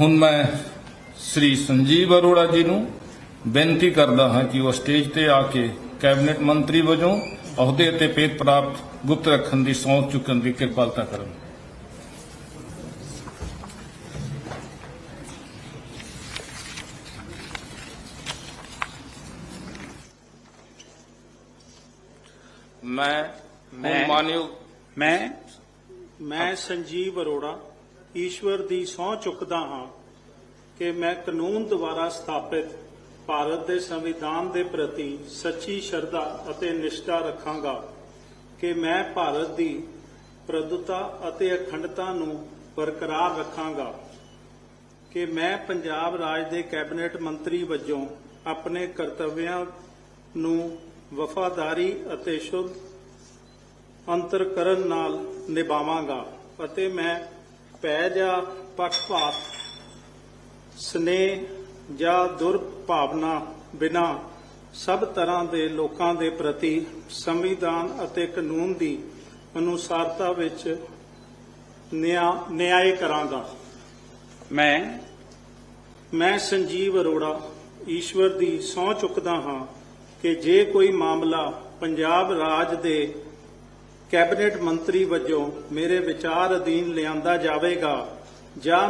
ਹੁਣ ਮੈਂ ਸ੍ਰੀ ਸੰਜੀਵ ਅਰੋੜਾ ਜੀ ਨੂੰ ਬੇਨਤੀ ਕਰਦਾ ਹਾਂ ਕਿ ਉਹ ਸਟੇਜ ਤੇ ਆ ਕੇ ਕੈਬਨਿਟ ਮੰਤਰੀ ਵਜੋਂ ਅਹੁਦੇ ਅਤੇ ਪੇਤ ਪ੍ਰਾਪਤ ਗੁਪਤ ਰੱਖਣ ਦੀ ਸਹੁੰ ਚੁੱਕਣ ਦੀ ਕਿਰਪਾਲਤਾ ਕਰਨ। ਮੈਂ ਮੈਂ- ਮਾਨਯੋਗ ਮੈਂ ਮੈਂ ਸੰਜੀਵ ਅਰੋੜਾ ਈਸ਼ਵਰ ਦੀ ਸਹੁੰ ਚੁੱਕਦਾ ਹਾਂ ਕਿ ਮੈਂ ਕਾਨੂੰਨ ਦੁਆਰਾ ਸਥਾਪਿਤ ਭਾਰਤ ਦੇ ਸੰਵਿਧਾਨ ਦੇ ਪ੍ਰਤੀ ਸੱਚੀ ਸ਼ਰਧਾ ਅਤੇ ਨਿਸ਼ਠਾ ਰੱਖਾਂਗਾ ਕਿ ਮੈਂ ਭਾਰਤ ਦੀ ਪ੍ਰਭੁਤਾ ਅਤੇ ਅਖੰਡਤਾ ਨੂੰ ਬਰਕਰਾਰ ਰੱਖਾਂਗਾ ਕਿ ਮੈਂ ਪੰਜਾਬ ਰਾਜ ਦੇ ਕੈਬਨਿਟ ਮੰਤਰੀ ਵਜੋਂ ਆਪਣੇ ਕਰਤੱਵਿਆਂ ਨੂੰ ਵਫਾਦਾਰੀ ਅਤੇ ਸ਼ੁੱਧ ਅੰਤਰਕਰਨ ਨਾਲ ਨਿਭਾਵਾਂਗਾ ਅਤੇ ਮੈਂ ਭੈ ਜਾਂ ਪੱਖਪਾਤ ਸਨੇਹ ਜਾਂ ਦੁਰਭਾਵਨਾ ਬਿਨਾ ਸਭ ਤਰ੍ਹਾਂ ਦੇ ਲੋਕਾਂ ਦੇ ਪ੍ਰਤੀ ਸੰਵਿਧਾਨ ਅਤੇ ਕਾਨੂੰਨ ਦੀ ਅਨੁਸਾਰਤਾ ਵਿੱਚ ਨਿਆਂ ਨਿਆਂ ਕਰਾਂਗਾ। ਮੈਂ ਮੈਂ ਸੰਜੀਵ ਅਰੋੜਾ ਈਸ਼ਵਰ ਦੀ ਸਹੁੰ ਚੁੱਕਦਾ ਹਾਂ ਕਿ ਜੇ ਕੋਈ ਮਾਮਲਾ ਪੰਜਾਬ ਰਾਜ ਦੇ ਕੈਬਨਿਟ ਮੰਤਰੀ ਵਜੋਂ ਮੇਰੇ ਵਿਚਾਰ ਅਧੀਨ ਲਿਆਂਦਾ ਜਾਵੇਗਾ ਜਾਂ